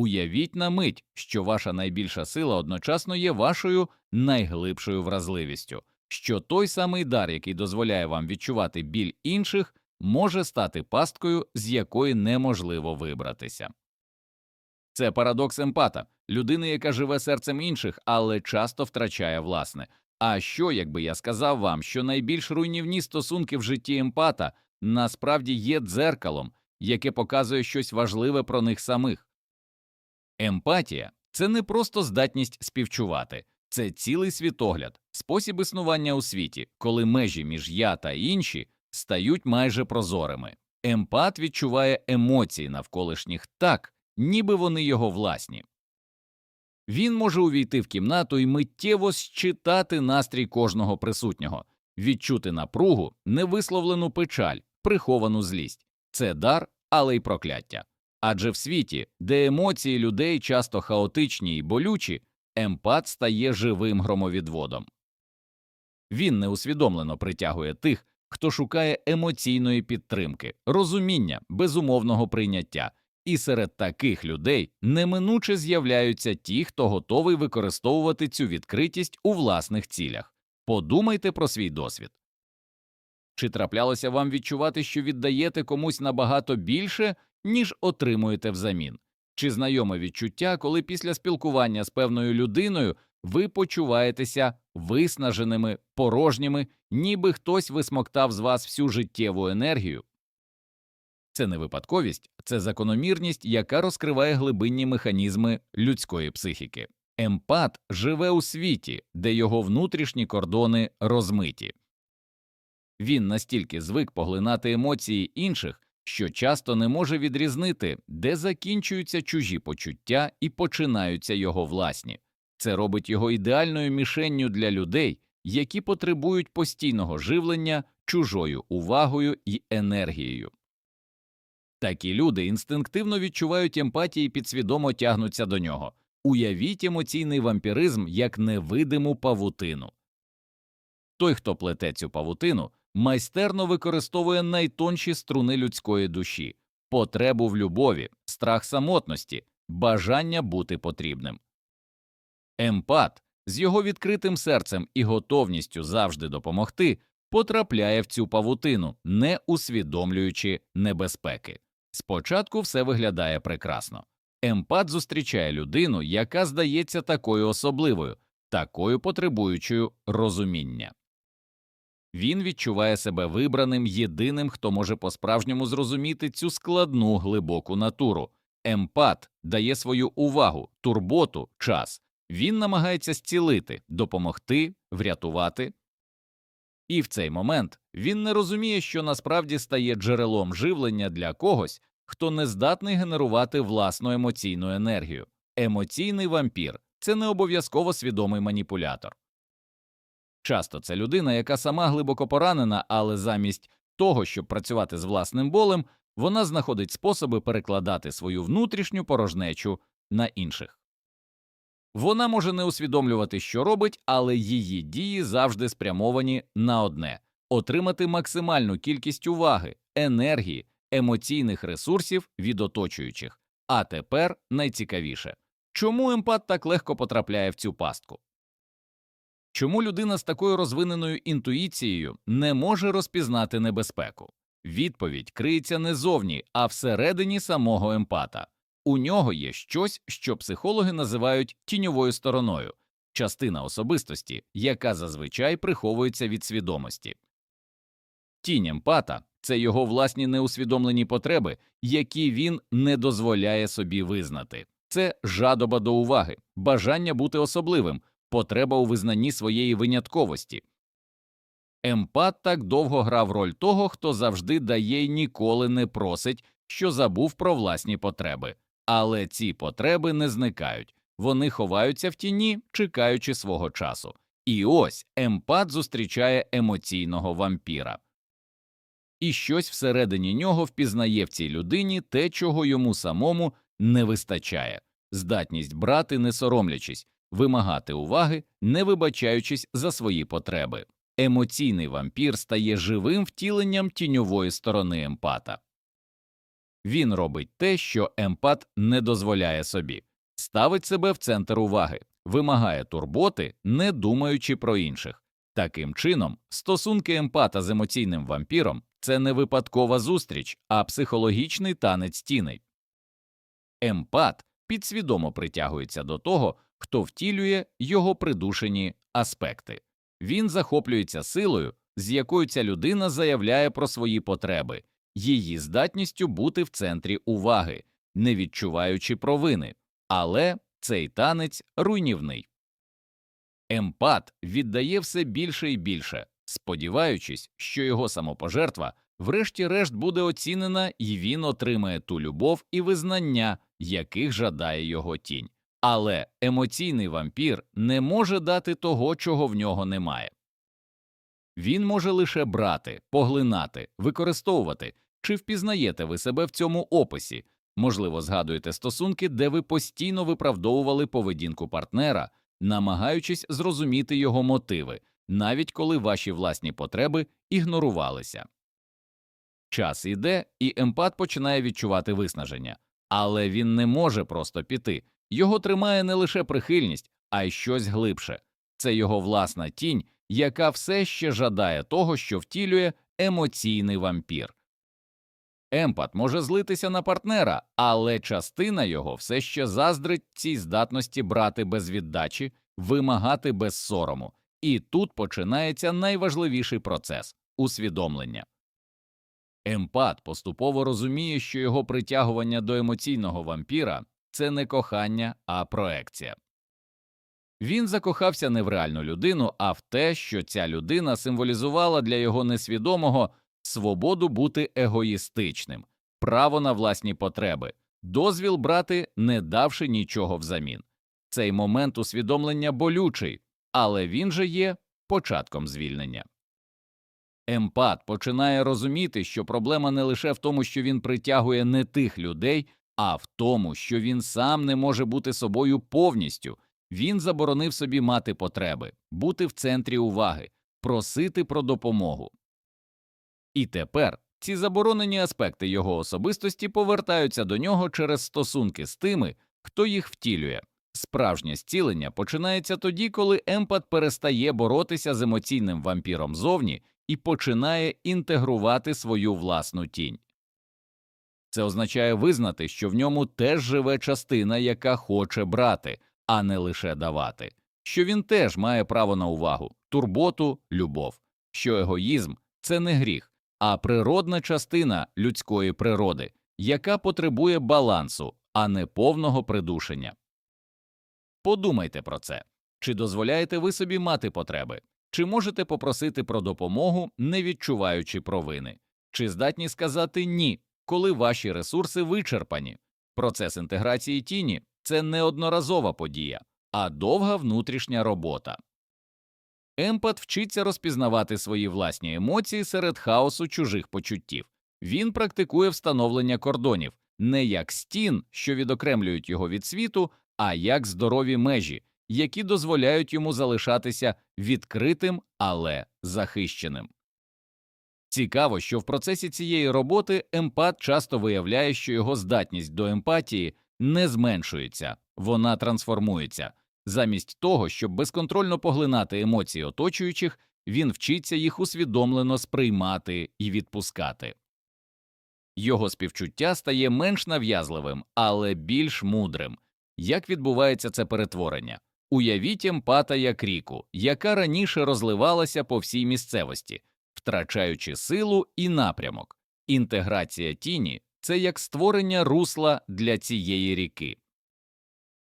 Уявіть на мить, що ваша найбільша сила одночасно є вашою найглибшою вразливістю, що той самий дар, який дозволяє вам відчувати біль інших, може стати пасткою, з якої неможливо вибратися. Це парадокс емпата, людини, яка живе серцем інших, але часто втрачає власне. А що, якби я сказав вам, що найбільш руйнівні стосунки в житті емпата насправді є дзеркалом, яке показує щось важливе про них самих? Емпатія це не просто здатність співчувати, це цілий світогляд, спосіб існування у світі, коли межі між я та інші стають майже прозорими. Емпат відчуває емоції навколишніх так, ніби вони його власні. Він може увійти в кімнату і миттєво считати настрій кожного присутнього, відчути напругу, невисловлену печаль, приховану злість. Це дар, але й прокляття. Адже в світі, де емоції людей часто хаотичні і болючі, емпат стає живим громовідводом. Він неусвідомлено притягує тих, хто шукає емоційної підтримки, розуміння, безумовного прийняття, і серед таких людей неминуче з'являються ті, хто готовий використовувати цю відкритість у власних цілях. Подумайте про свій досвід. Чи траплялося вам відчувати, що віддаєте комусь набагато більше, ніж отримуєте взамін? Чи знайоме відчуття, коли після спілкування з певною людиною ви почуваєтеся виснаженими, порожніми, ніби хтось висмоктав з вас всю життєву енергію? Це не випадковість, це закономірність, яка розкриває глибинні механізми людської психіки. Емпат живе у світі, де його внутрішні кордони розмиті. Він настільки звик поглинати емоції інших, що часто не може відрізнити, де закінчуються чужі почуття і починаються його власні. Це робить його ідеальною мішенню для людей, які потребують постійного живлення чужою увагою і енергією. Такі люди інстинктивно відчувають емпатії і підсвідомо тягнуться до нього. Уявіть емоційний вампіризм як невидиму павутину. Той, хто плете цю павутину, майстерно використовує найтонші струни людської душі, потребу в любові, страх самотності, бажання бути потрібним. Емпат з його відкритим серцем і готовністю завжди допомогти потрапляє в цю павутину, не усвідомлюючи небезпеки. Спочатку все виглядає прекрасно. Емпат зустрічає людину, яка здається такою особливою, такою потребуючою розуміння. Він відчуває себе вибраним єдиним, хто може по-справжньому зрозуміти цю складну глибоку натуру. Емпат дає свою увагу, турботу, час. Він намагається зцілити, допомогти, врятувати. І в цей момент він не розуміє, що насправді стає джерелом живлення для когось, хто не здатний генерувати власну емоційну енергію. Емоційний вампір це не обов'язково свідомий маніпулятор. Часто це людина, яка сама глибоко поранена, але замість того, щоб працювати з власним болем, вона знаходить способи перекладати свою внутрішню порожнечу на інших. Вона може не усвідомлювати, що робить, але її дії завжди спрямовані на одне отримати максимальну кількість уваги, енергії, емоційних ресурсів від оточуючих. А тепер найцікавіше чому емпат так легко потрапляє в цю пастку? Чому людина з такою розвиненою інтуїцією не може розпізнати небезпеку? Відповідь криється не зовні, а всередині самого емпата. У нього є щось, що психологи називають тіньовою стороною, частина особистості, яка зазвичай приховується від свідомості. Тінь емпата це його власні неусвідомлені потреби, які він не дозволяє собі визнати. Це жадоба до уваги, бажання бути особливим, потреба у визнанні своєї винятковості. Емпат так довго грав роль того, хто завжди дає й ніколи не просить, що забув про власні потреби. Але ці потреби не зникають, вони ховаються в тіні, чекаючи свого часу. І ось емпат зустрічає емоційного вампіра. І щось всередині нього впізнає в цій людині те, чого йому самому не вистачає здатність брати, не соромлячись, вимагати уваги, не вибачаючись за свої потреби. Емоційний вампір стає живим втіленням тіньової сторони емпата. Він робить те, що емпат не дозволяє собі, ставить себе в центр уваги, вимагає турботи, не думаючи про інших. Таким чином, стосунки емпата з емоційним вампіром це не випадкова зустріч, а психологічний танець тіней. Емпат підсвідомо притягується до того, хто втілює його придушені аспекти. Він захоплюється силою, з якою ця людина заявляє про свої потреби, її здатністю бути в центрі уваги, не відчуваючи провини, але цей танець руйнівний. Емпат віддає все більше і більше, сподіваючись, що його самопожертва врешті-решт буде оцінена і він отримає ту любов і визнання, яких жадає його тінь. Але емоційний вампір не може дати того, чого в нього немає. Він може лише брати, поглинати, використовувати, чи впізнаєте ви себе в цьому описі, можливо, згадуєте стосунки, де ви постійно виправдовували поведінку партнера, намагаючись зрозуміти його мотиви, навіть коли ваші власні потреби ігнорувалися. Час іде, і емпат починає відчувати виснаження, але він не може просто піти. Його тримає не лише прихильність, а й щось глибше це його власна тінь, яка все ще жадає того, що втілює емоційний вампір. Емпат може злитися на партнера, але частина його все ще заздрить цій здатності брати без віддачі, вимагати без сорому, і тут починається найважливіший процес усвідомлення. Емпат поступово розуміє, що його притягування до емоційного вампіра це не кохання, а проекція. Він закохався не в реальну людину, а в те, що ця людина символізувала для його несвідомого свободу бути егоїстичним, право на власні потреби, дозвіл брати, не давши нічого взамін. Цей момент усвідомлення болючий, але він же є початком звільнення. Емпат починає розуміти, що проблема не лише в тому, що він притягує не тих людей, а в тому, що він сам не може бути собою повністю. Він заборонив собі мати потреби, бути в центрі уваги, просити про допомогу. І тепер ці заборонені аспекти його особистості повертаються до нього через стосунки з тими, хто їх втілює. Справжнє зцілення починається тоді, коли емпат перестає боротися з емоційним вампіром зовні і починає інтегрувати свою власну тінь. Це означає визнати, що в ньому теж живе частина, яка хоче брати, а не лише давати, що він теж має право на увагу, турботу, любов, що егоїзм це не гріх, а природна частина людської природи, яка потребує балансу, а не повного придушення. Подумайте про це. Чи дозволяєте ви собі мати потреби, чи можете попросити про допомогу, не відчуваючи провини, чи здатні сказати ні, коли ваші ресурси вичерпані. Процес інтеграції тіні це не одноразова подія, а довга внутрішня робота. Емпат вчиться розпізнавати свої власні емоції серед хаосу чужих почуттів. Він практикує встановлення кордонів не як стін, що відокремлюють його від світу, а як здорові межі, які дозволяють йому залишатися відкритим, але захищеним. Цікаво, що в процесі цієї роботи емпат часто виявляє, що його здатність до емпатії не зменшується, вона трансформується. Замість того, щоб безконтрольно поглинати емоції оточуючих, він вчиться їх усвідомлено сприймати і відпускати. Його співчуття стає менш нав'язливим, але більш мудрим. Як відбувається це перетворення? Уявіть емпата як ріку, яка раніше розливалася по всій місцевості, втрачаючи силу і напрямок. Інтеграція тіні це як створення русла для цієї ріки.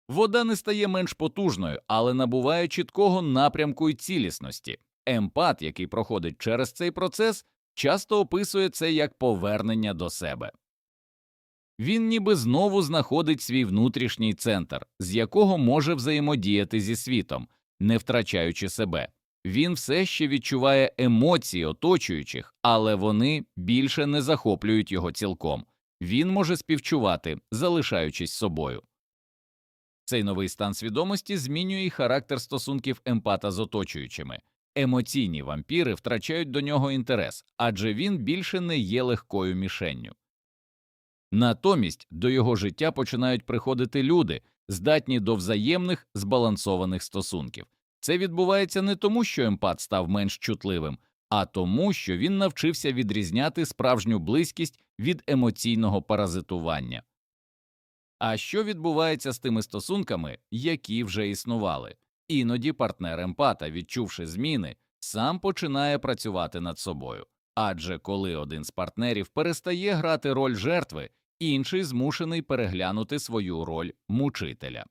Вода не стає менш потужною, але набуває чіткого напрямку і цілісності. Емпат, який проходить через цей процес, часто описує це як повернення до себе. Він ніби знову знаходить свій внутрішній центр, з якого може взаємодіяти зі світом, не втрачаючи себе. Він все ще відчуває емоції оточуючих, але вони більше не захоплюють його цілком. Він може співчувати, залишаючись собою. Цей новий стан свідомості змінює і характер стосунків емпата з оточуючими. Емоційні вампіри втрачають до нього інтерес, адже він більше не є легкою мішенню. Натомість до його життя починають приходити люди, здатні до взаємних збалансованих стосунків. Це відбувається не тому, що емпат став менш чутливим, а тому, що він навчився відрізняти справжню близькість від емоційного паразитування. А що відбувається з тими стосунками, які вже існували? Іноді партнер емпата, відчувши зміни, сам починає працювати над собою. Адже коли один з партнерів перестає грати роль жертви, інший змушений переглянути свою роль мучителя.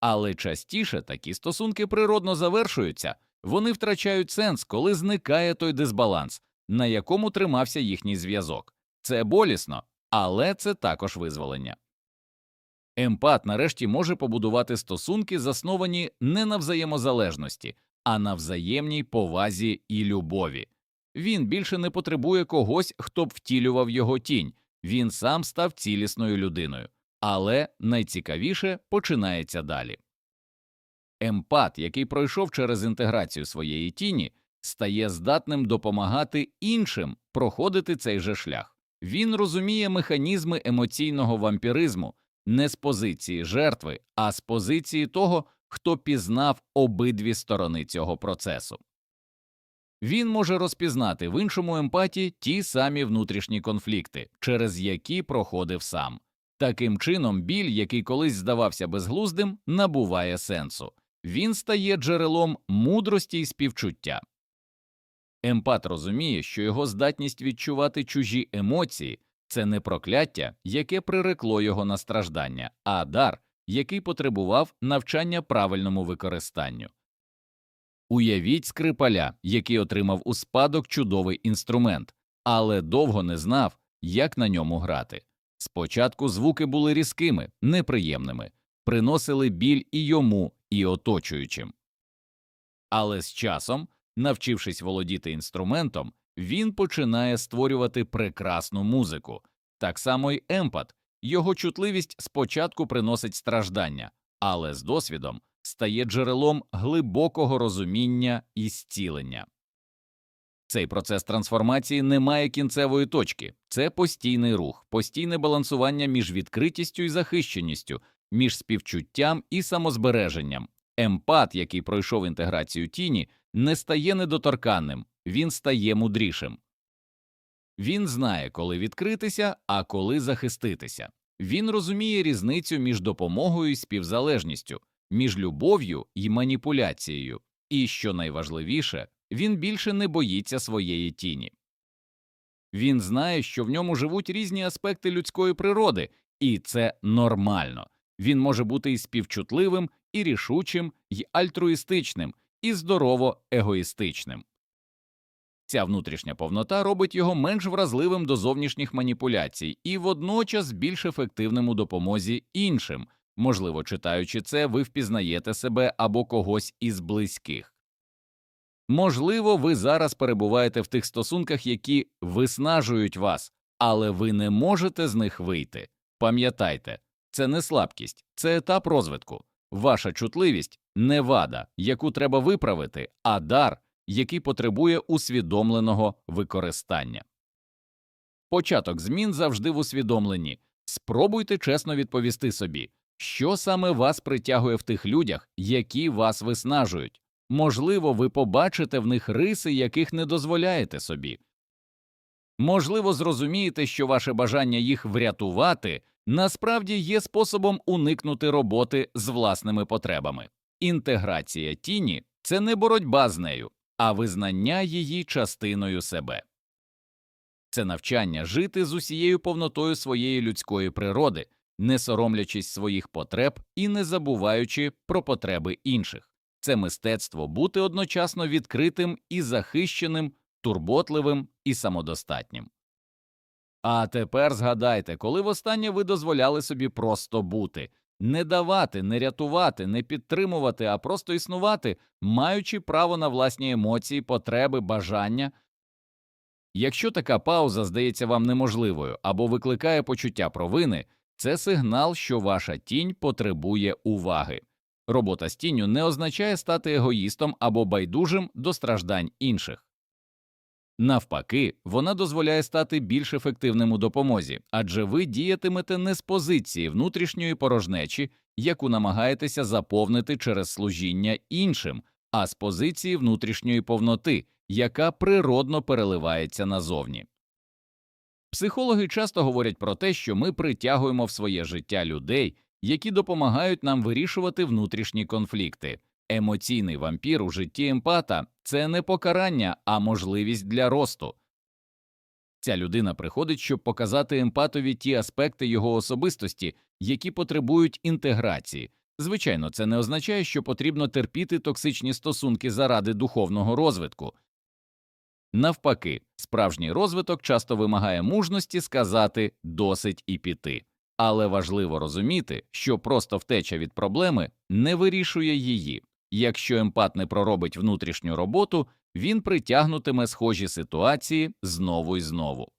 Але частіше такі стосунки природно завершуються, вони втрачають сенс, коли зникає той дисбаланс, на якому тримався їхній зв'язок. Це болісно, але це також визволення. Емпат нарешті може побудувати стосунки, засновані не на взаємозалежності, а на взаємній повазі і любові. Він більше не потребує когось, хто б втілював його тінь, він сам став цілісною людиною. Але найцікавіше починається далі. Емпат, який пройшов через інтеграцію своєї тіні, стає здатним допомагати іншим проходити цей же шлях. Він розуміє механізми емоційного вампіризму не з позиції жертви, а з позиції того, хто пізнав обидві сторони цього процесу. Він може розпізнати в іншому емпаті ті самі внутрішні конфлікти, через які проходив сам. Таким чином, біль, який колись здавався безглуздим, набуває сенсу він стає джерелом мудрості і співчуття. Емпат розуміє, що його здатність відчувати чужі емоції це не прокляття, яке прирекло його на страждання, а дар, який потребував навчання правильному використанню. Уявіть скрипаля, який отримав у спадок чудовий інструмент, але довго не знав, як на ньому грати. Спочатку звуки були різкими, неприємними, приносили біль і йому, і оточуючим. Але з часом, навчившись володіти інструментом, він починає створювати прекрасну музику. Так само й емпат, його чутливість спочатку приносить страждання, але з досвідом стає джерелом глибокого розуміння і зцілення. Цей процес трансформації не має кінцевої точки, це постійний рух, постійне балансування між відкритістю і захищеністю, між співчуттям і самозбереженням. Емпат, який пройшов інтеграцію тіні, не стає недоторканним, він стає мудрішим. Він знає, коли відкритися, а коли захиститися. Він розуміє різницю між допомогою і співзалежністю, між любов'ю і маніпуляцією, і, що найважливіше, він більше не боїться своєї тіні. Він знає, що в ньому живуть різні аспекти людської природи, і це нормально. Він може бути і співчутливим, і рішучим, і альтруїстичним, і здорово егоїстичним. Ця внутрішня повнота робить його менш вразливим до зовнішніх маніпуляцій і водночас більш ефективним у допомозі іншим. Можливо, читаючи це, ви впізнаєте себе або когось із близьких. Можливо, ви зараз перебуваєте в тих стосунках, які виснажують вас, але ви не можете з них вийти. Пам'ятайте, це не слабкість, це етап розвитку. Ваша чутливість не вада, яку треба виправити, а дар, який потребує усвідомленого використання. Початок змін завжди в усвідомленні. Спробуйте чесно відповісти собі, що саме вас притягує в тих людях, які вас виснажують. Можливо, ви побачите в них риси, яких не дозволяєте собі. Можливо, зрозумієте, що ваше бажання їх врятувати насправді є способом уникнути роботи з власними потребами. Інтеграція тіні це не боротьба з нею, а визнання її частиною себе. Це навчання жити з усією повнотою своєї людської природи, не соромлячись своїх потреб і не забуваючи про потреби інших. Це мистецтво бути одночасно відкритим і захищеним, турботливим і самодостатнім. А тепер згадайте, коли востаннє ви дозволяли собі просто бути, не давати, не рятувати, не підтримувати, а просто існувати, маючи право на власні емоції, потреби, бажання. Якщо така пауза здається вам неможливою або викликає почуття провини, це сигнал, що ваша тінь потребує уваги. Робота з тінню не означає стати егоїстом або байдужим до страждань інших. Навпаки, вона дозволяє стати більш ефективним у допомозі, адже ви діятимете не з позиції внутрішньої порожнечі, яку намагаєтеся заповнити через служіння іншим, а з позиції внутрішньої повноти, яка природно переливається назовні. Психологи часто говорять про те, що ми притягуємо в своє життя людей, які допомагають нам вирішувати внутрішні конфлікти. Емоційний вампір у житті емпата це не покарання, а можливість для росту. Ця людина приходить, щоб показати емпатові ті аспекти його особистості, які потребують інтеграції. Звичайно, це не означає, що потрібно терпіти токсичні стосунки заради духовного розвитку. Навпаки, справжній розвиток часто вимагає мужності сказати досить і піти. Але важливо розуміти, що просто втеча від проблеми не вирішує її. Якщо емпат не проробить внутрішню роботу, він притягнутиме схожі ситуації знову і знову.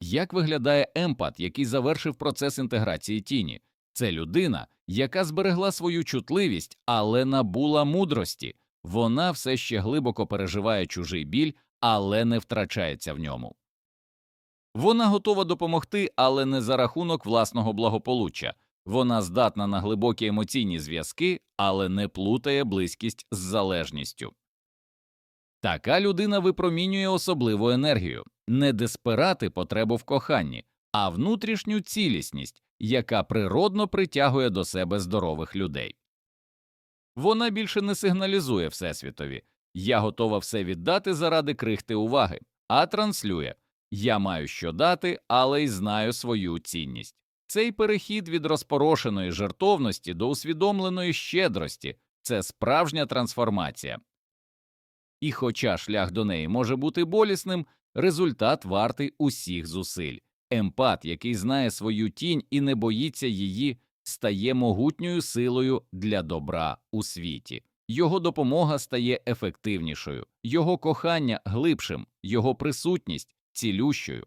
Як виглядає емпат, який завершив процес інтеграції тіні? Це людина, яка зберегла свою чутливість, але набула мудрості. Вона все ще глибоко переживає чужий біль, але не втрачається в ньому. Вона готова допомогти, але не за рахунок власного благополуччя. Вона здатна на глибокі емоційні зв'язки, але не плутає близькість з залежністю. Така людина випромінює особливу енергію, не десперати потребу в коханні, а внутрішню цілісність, яка природно притягує до себе здорових людей. Вона більше не сигналізує Всесвітові я готова все віддати заради крихти уваги, а транслює я маю що дати, але й знаю свою цінність. Цей перехід від розпорошеної жертовності до усвідомленої щедрості це справжня трансформація. І хоча шлях до неї може бути болісним, результат вартий усіх зусиль. Емпат, який знає свою тінь і не боїться її, стає могутньою силою для добра у світі. Його допомога стає ефективнішою, його кохання глибшим, його присутність цілющою.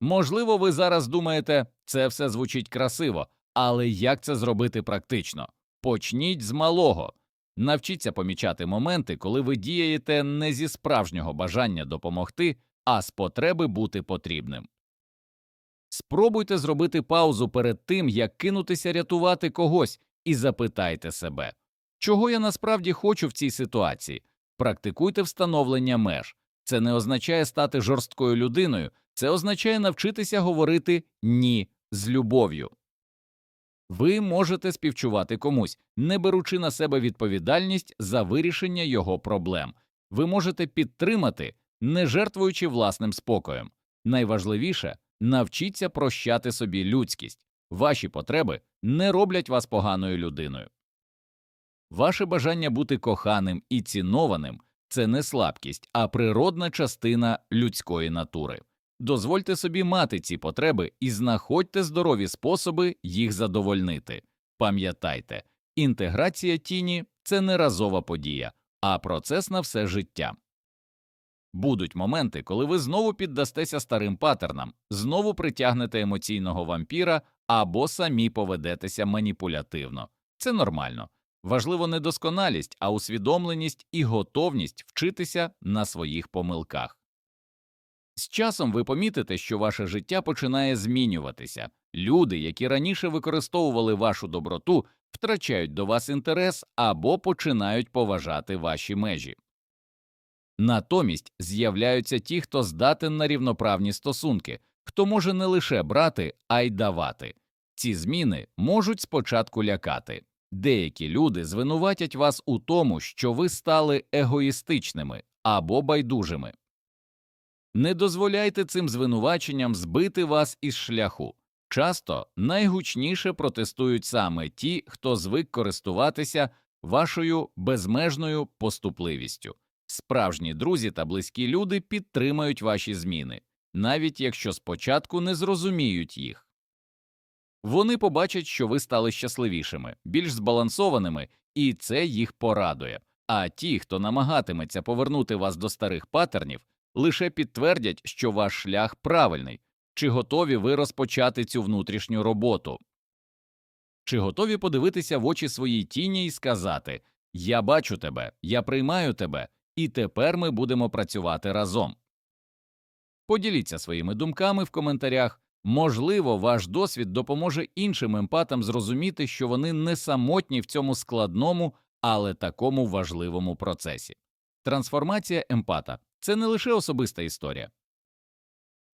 Можливо, ви зараз думаєте, це все звучить красиво, але як це зробити практично? Почніть з малого. Навчіться помічати моменти, коли ви дієте не зі справжнього бажання допомогти, а з потреби бути потрібним. Спробуйте зробити паузу перед тим, як кинутися рятувати когось, і запитайте себе, чого я насправді хочу в цій ситуації. Практикуйте встановлення меж. Це не означає стати жорсткою людиною, це означає навчитися говорити ні з любов'ю. Ви можете співчувати комусь, не беручи на себе відповідальність за вирішення його проблем. Ви можете підтримати, не жертвуючи власним спокоєм. Найважливіше навчіться прощати собі людськість. Ваші потреби не роблять вас поганою людиною. Ваше бажання бути коханим і цінованим це не слабкість, а природна частина людської натури. Дозвольте собі мати ці потреби і знаходьте здорові способи їх задовольнити. Пам'ятайте, інтеграція тіні це не разова подія, а процес на все життя. Будуть моменти, коли ви знову піддастеся старим паттернам, знову притягнете емоційного вампіра або самі поведетеся маніпулятивно. Це нормально. Важливо не досконалість, а усвідомленість і готовність вчитися на своїх помилках. З часом ви помітите, що ваше життя починає змінюватися. Люди, які раніше використовували вашу доброту, втрачають до вас інтерес або починають поважати ваші межі. Натомість з'являються ті, хто здатен на рівноправні стосунки, хто може не лише брати, а й давати. Ці зміни можуть спочатку лякати. Деякі люди звинуватять вас у тому, що ви стали егоїстичними або байдужими. Не дозволяйте цим звинуваченням збити вас із шляху. Часто найгучніше протестують саме ті, хто звик користуватися вашою безмежною поступливістю. Справжні друзі та близькі люди підтримають ваші зміни, навіть якщо спочатку не зрозуміють їх. Вони побачать, що ви стали щасливішими, більш збалансованими, і це їх порадує. А ті, хто намагатиметься повернути вас до старих патернів, лише підтвердять, що ваш шлях правильний, чи готові ви розпочати цю внутрішню роботу, чи готові подивитися в очі своїй тіні і сказати Я бачу тебе, я приймаю тебе, і тепер ми будемо працювати разом. Поділіться своїми думками в коментарях. Можливо, ваш досвід допоможе іншим емпатам зрозуміти, що вони не самотні в цьому складному, але такому важливому процесі. Трансформація емпата це не лише особиста історія,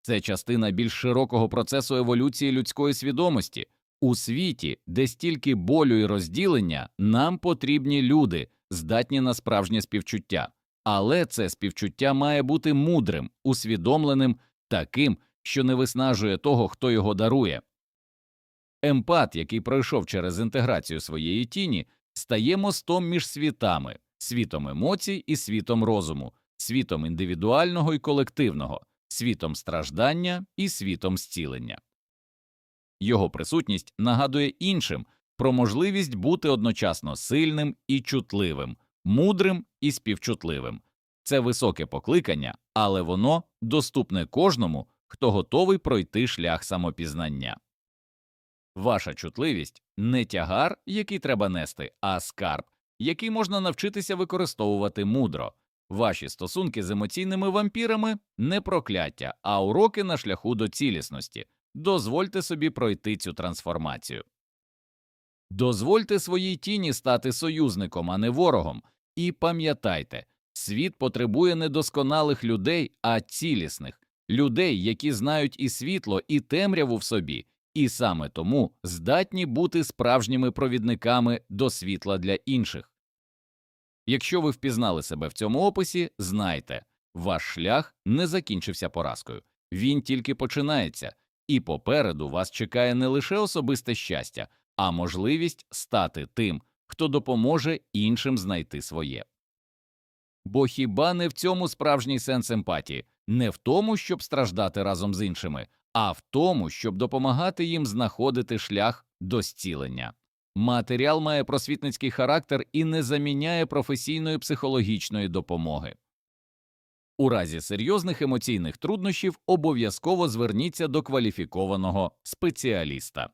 це частина більш широкого процесу еволюції людської свідомості. У світі, де стільки болю і розділення, нам потрібні люди, здатні на справжнє співчуття. Але це співчуття має бути мудрим, усвідомленим, таким, що не виснажує того, хто його дарує. Емпат, який пройшов через інтеграцію своєї тіні, стає мостом між світами, світом емоцій і світом розуму, світом індивідуального і колективного, світом страждання і світом зцілення. Його присутність нагадує іншим про можливість бути одночасно сильним і чутливим, мудрим і співчутливим. Це високе покликання, але воно доступне кожному, хто готовий пройти шлях самопізнання. Ваша чутливість не тягар, який треба нести, а скарб, який можна навчитися використовувати мудро. Ваші стосунки з емоційними вампірами не прокляття, а уроки на шляху до цілісності. Дозвольте собі пройти цю трансформацію. Дозвольте своїй тіні стати союзником, а не ворогом, і пам'ятайте, світ потребує недосконалих людей, а цілісних людей, які знають і світло, і темряву в собі, і саме тому здатні бути справжніми провідниками до світла для інших. Якщо ви впізнали себе в цьому описі, знайте, ваш шлях не закінчився поразкою, він тільки починається, і попереду вас чекає не лише особисте щастя, а можливість стати тим, хто допоможе іншим знайти своє. Бо хіба не в цьому справжній сенс емпатії, не в тому, щоб страждати разом з іншими, а в тому, щоб допомагати їм знаходити шлях до зцілення. Матеріал має просвітницький характер і не заміняє професійної психологічної допомоги. У разі серйозних емоційних труднощів обов'язково зверніться до кваліфікованого спеціаліста.